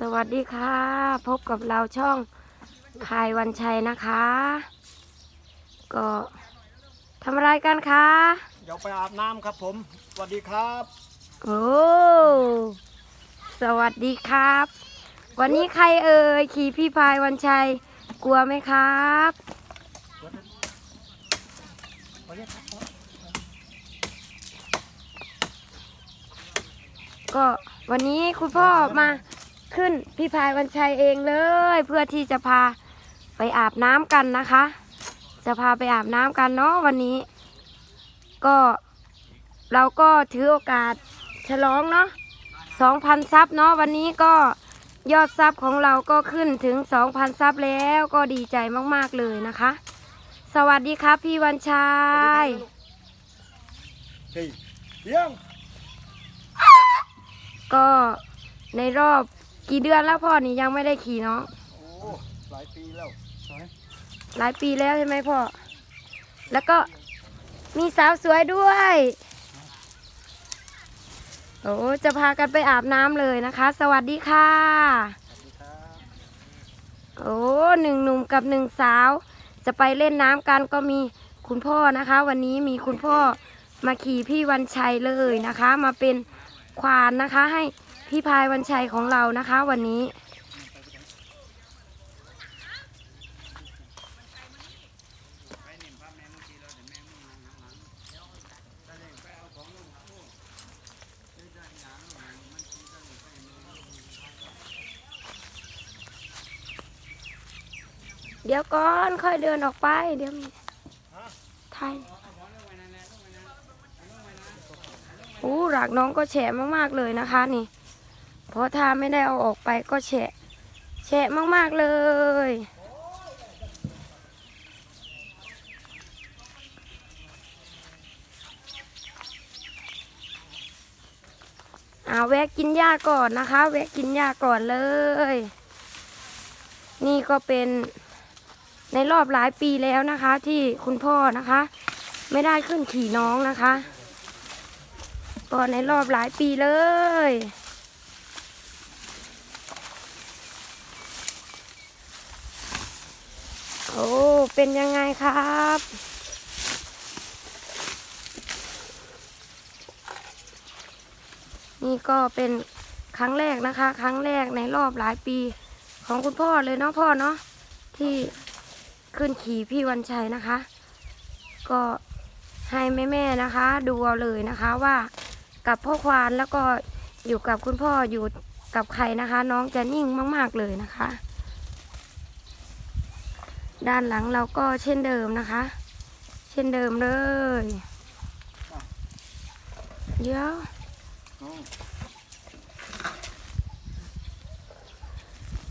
สวัสดีค่ะ พบกับเราช่องพายวันชัยนะคะ ก็ทำอะไรกันคะเดี๋ยวไปอาบน้ำครับผมสวัสดีครับ โอ้สวัสดีครับ วันนี้ใครเอ่ยขี่พี่พายวันชัย กลัวไหมครับก็ วันนี้คุณพ่อมาขึ้นพี่พายวันชัยเองเลย เพื่อที่จะพาไปอาบน้ำกันนะคะ จะพาไปอาบน้ำกันเนาะวันนี้ ก็เราก็ถือโอกาสฉลองเนาะ2,000ซับเนาะวันนี้ก็ยอดซับของเราก็ขึ้นถึง2,000ซับแล้วก็ดีใจมากๆเลยนะคะ สวัสดีครับพี่วันชัยเฮ้ยเลี้ยง ก็ในรอบกี่เดือนแล้วพ่อนี่ยังไม่ได้ขี่เนาะโอ้หลายปีแล้วใช่หลายปีแล้วใช่ไหมพ่อ แล้วก็มีสาวสวยด้วย โอ้จะพากันไปอาบน้ำเลยนะคะ สวัสดีค่ะโอ้หนึ่งหนุ่มกับหนึ่งสาว จะไปเล่นน้ำกันก็มีคุณพ่อนะคะ วันนี้มีคุณพ่อมาขี่พี่วันชัยเลยนะคะ มาเป็น ควานนะคะ ให้พี่พายวันชัยของเรานะคะ วันนี้ เดี๋ยวก่อนค่อยเดินออกไป เดี๋ยวมีไทย อู้หลักน้องก็แฉะมากๆเลยนะคะนี่ เพราะถ้าไม่ได้เอาออกไปก็แฉะแฉะมากๆเลย เอาแวะกินหญ้าก่อนนะคะ แวะกินหญ้าก่อนเลย นี่ก็เป็นในรอบหลายปีแล้วนะคะ ที่คุณพ่อนะคะ ไม่ได้ขึ้นขี่น้องนะคะ ก็ในรอบหลายปีเลย โอ้ เป็นยังไงครับนี่ก็เป็นครั้งแรกนะคะ ครั้งแรกในรอบหลายปีของคุณพ่อเลยเนาะพ่อเนาะที่ขึ้นขี่พี่วันชัยนะคะ ก็ให้แม่ๆนะคะ ดูเอาเลยนะคะว่า กับพ่อควานแล้วก็อยู่กับคุณพ่ออยู่กับใครนะคะ น้องจะนิ่งมาก ๆเลยนะคะ ด้านหลังเราก็เช่นเดิมนะคะ เช่นเดิมเลยเดี๋ยว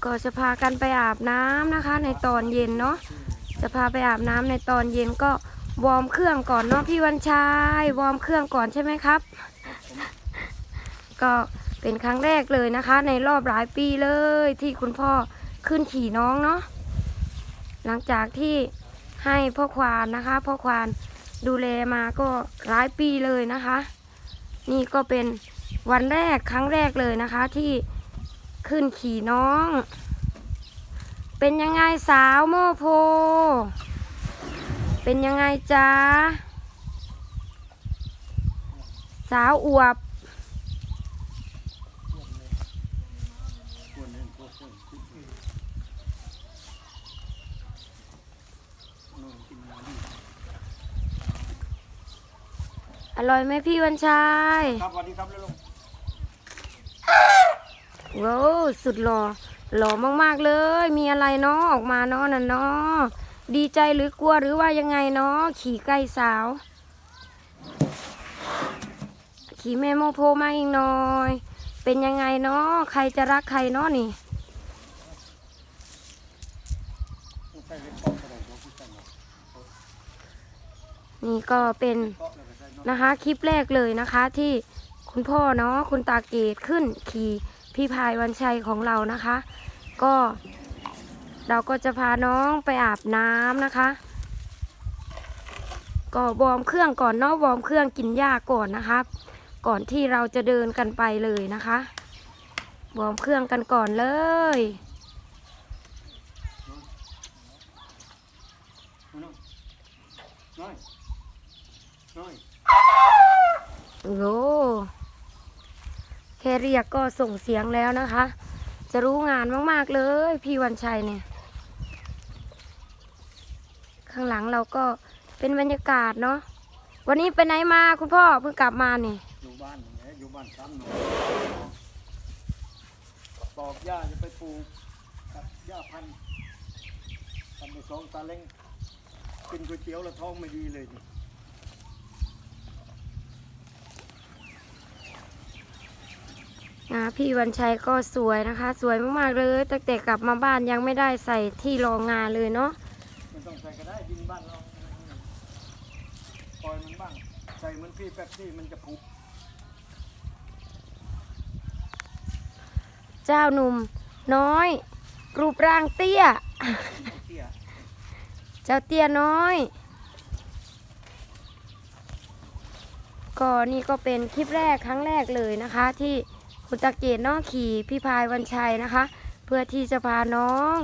ก็จะพากันไปอาบน้ำนะคะ ในตอนเย็นเนาะจะพาไปอาบน้ำในตอนเย็นก็วอร์มเครื่องก่อนเนาะพี่วันชัยวอร์มเครื่องก่อนใช่ไหมครับ ก็เป็นครั้งแรกเลยนะคะ ในรอบหลายปีเลยที่คุณพ่อขึ้นขี่น้องเนาะหลังจากที่ให้พ่อควานนะคะพ่อควานดูแลมาก็หลายปีเลยนะคะ นี่ก็เป็นวันแรกครั้งแรกเลยนะคะ ที่ขึ้นขี่น้อง เป็นยังไงสาวโมโพ เป็นยังไงจ๊ะสาวอวบ อร่อยไหมพี่วันชัยครับสวัสดีครับลุงว้าวสุดหล่อหล่อมากๆเลย มีอะไรเนาะออกมาเนาะนั่นเนาะดีใจหรือกลัวหรือว่ายังไงเนาะขี่ใกล้สาว ขี่แม่โมโพมาอีกหน่อย เป็นยังไงเนาะใครจะรักใครเนาะนี่ใส่เล็กกล้องกระโดดลงที่ใส่หน่อยนี่ก็เป็น นะคะ คลิปแรกเลยนะคะที่คุณพ่อเนาะคุณตาเกตขึ้นขี่พี่พายวันชัยของเรานะคะ ก็ เราก็จะพาน้องไปอาบน้ำนะคะ ก็วอร์มเครื่องก่อนเนาะวอร์มเครื่องกินหญ้าก่อนนะครับก่อนที่เราจะเดินกันไปเลยนะคะวอร์มเครื่องกันก่อนเลยน้อยน้อย โอ้โหแค่เรียกก็ส่งเสียงแล้วนะคะ จะรู้งานมากๆเลย พี่วันชัยเนี่ย ข้างหลังเราก็เป็นบรรยากาศเนาะวันนี้ไปไหนมาคุณพ่อเพิ่งกลับมานี่อยู่บ้านอยู่บ้านซ้ำหนูปอกหญ้าจะไปปลูกกับหญ้าพันธุ์ทำไปสองตาเล้งกินก๋วยเตี๋ยวแล้วท้องไม่ดีเลย ดิอ่าพี่วันชัยก็สวยนะคะ สวยมากๆเลยตั้งแต่กลับมาบ้านยังไม่ได้ใส่ที่รองงานเลยเนาะไม่ต้องใส่ก็ได้ดินบ้านเราปล่อยมันบ้างใส่เหมันพี่แป๊บซี่มันจะผุเจ้าหนุ่มน้อย รูปร่างเตี้ย เตี้ยเจ้าเตี้ยน้อย ก็นี่ก็เป็นคลิปแรกครั้งแรกเลยนะคะที่ คุณตาเกตน้องขี่พี่พายวันชัยนะคะ เพื่อที่จะพาน้อง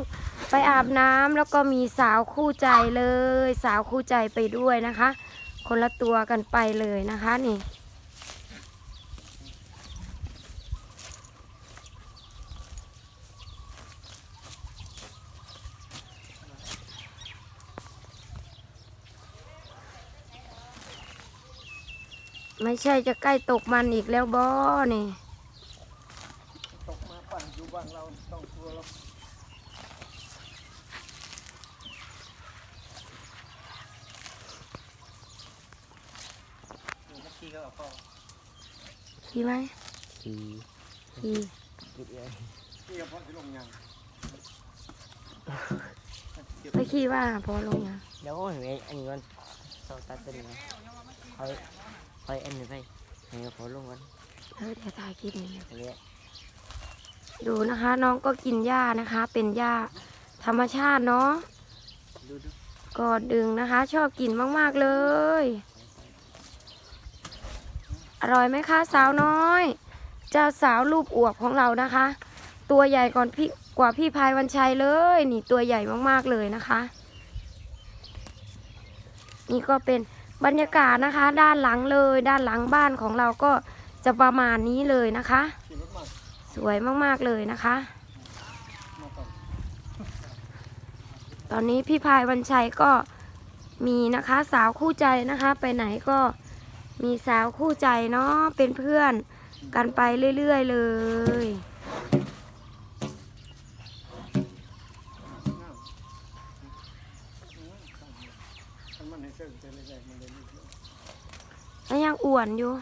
ไปอาบน้ำแล้วก็มีสาวคู่ใจเลย สาวคู่ใจไปด้วยนะคะ คนละตัวกันไปเลยนะคะนี่ไม่ใช่จะใกล้ตกมันอีกแล้วบอนี่ ตกมาปั่นอยู่บ้านเราต้องกลัวเรา ขี่ก็เอาพ่อขี่ไหมขี่ขี่ขี่เอ้ยขี่กับพ่อที่ลงยังไม่ขี่ว่าพอลงยังเดี๋ยวเห็นไหมอันนี้มันสองตาตัวนี้คอยคอยอันนี้ไปให้เขาขอลงกันเออเดี๋ยวถ่ายคลิปนี้อันนี้ดูนะคะน้องก็กินหญ้านะคะ เป็นหญ้าธรรมชาติเนาะดูดูก็ดึงนะคะ ชอบกินมาก ๆ เลย อร่อยไหมคะ สาวน้อย เจ้าสาวรูปอวบของเรานะคะ ตัวใหญ่ก่อนพี่กว่าพี่พายวันชัยเลย นี่ตัวใหญ่มากๆเลยนะคะ นี่ก็เป็นบรรยากาศนะคะ ด้านหลังเลย ด้านหลังบ้านของเราก็จะประมาณนี้เลยนะคะ สวยมากๆเลยนะคะ ตอนนี้พี่พายวันชัยก็มีนะคะ สาวคู่ใจนะคะ ไปไหนก็ มีสาวคู่ใจเนาะเป็นเพื่อนกันไปเรื่อย ๆ เลยน้ำมันมันให้เสื่อมไปเรื่อยๆมันเลยไม่เสื่อมแล้วยังอ้วนอยู่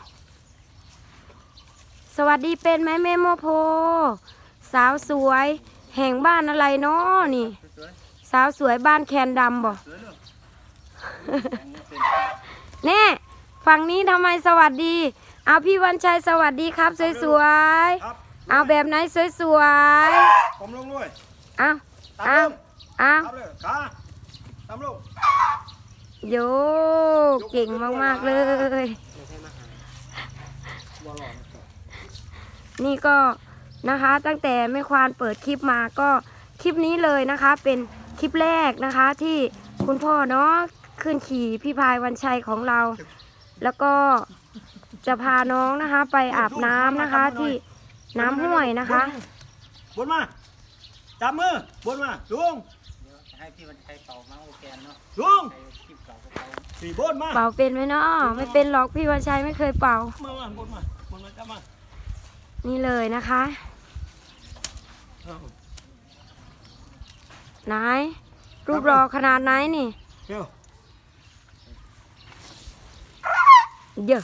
สวัสดีเป็นไหมเมโมโพ สาวสวย แห่งบ้านอะไรเนาะนี่ สาวสวยบ้านแคนดำบ่ แน่ ฝั่งนี้ทำไมสวัสดี เอาพี่วันชัยสวัสดีครับ สวยครับๆ เอาแบบไหนสวยผมลงด้วยๆ เอาตามเอาลงเอาตามเลยขาตามลงโยเก่งมากๆเลยไม่ใช่มาหาบอลหลอนนี่ก็นะคะตั้งแต่แม่ควานเปิดคลิปมาก็คลิปนี้เลยนะคะ เป็นคลิปแรกนะคะที่คุณพ่อเนาะขึ้นขี่พี่พายวันชัยของเรา แล้วก็จะพาน้องนะคะ ไปอาบน้ำนะคะที่น้ำห้วยนะคะ บนมา จับมือ บนมา ลุง ให้พี่วันชัยเป่ามาโอแกนเนาะลุงใครคลิปเก่าก็เป่าสี่บนมา เป่าเป็นไหมเนาะไม่เป็นหรอกพี่วันชัยไม่เคยเป่า มามาบนมา บนมา จับมานี่เลยนะคะ เอาไหนรูปรอขนาดไหนนี่ เร็ว เยอะ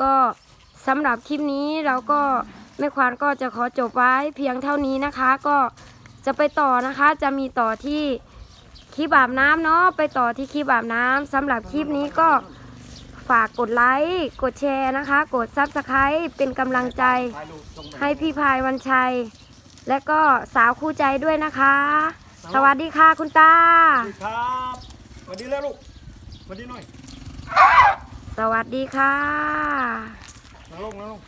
ก็สำหรับคลิปนี้เราก็แม่ควานก็จะขอจบไว้เพียงเท่านี้นะคะ ก็จะไปต่อนะคะ จะมีต่อที่คลิปอาบน้ำเนาะไปต่อที่คลิปอาบน้ำสำหรับคลิปนี้ก็ฝากกดไลค์กดแชร์นะคะ กดซับสไครต์เป็นกำลังใจให้พี่พายวันชัย และก็สาวคู่ใจด้วยนะคะ สวัสดีค่ะคุณตา สวัสดีครับสวัสดีแล้วลูก สวัสดีหน่อยสสวัสดีค่ะ นั่งลงนั่งลง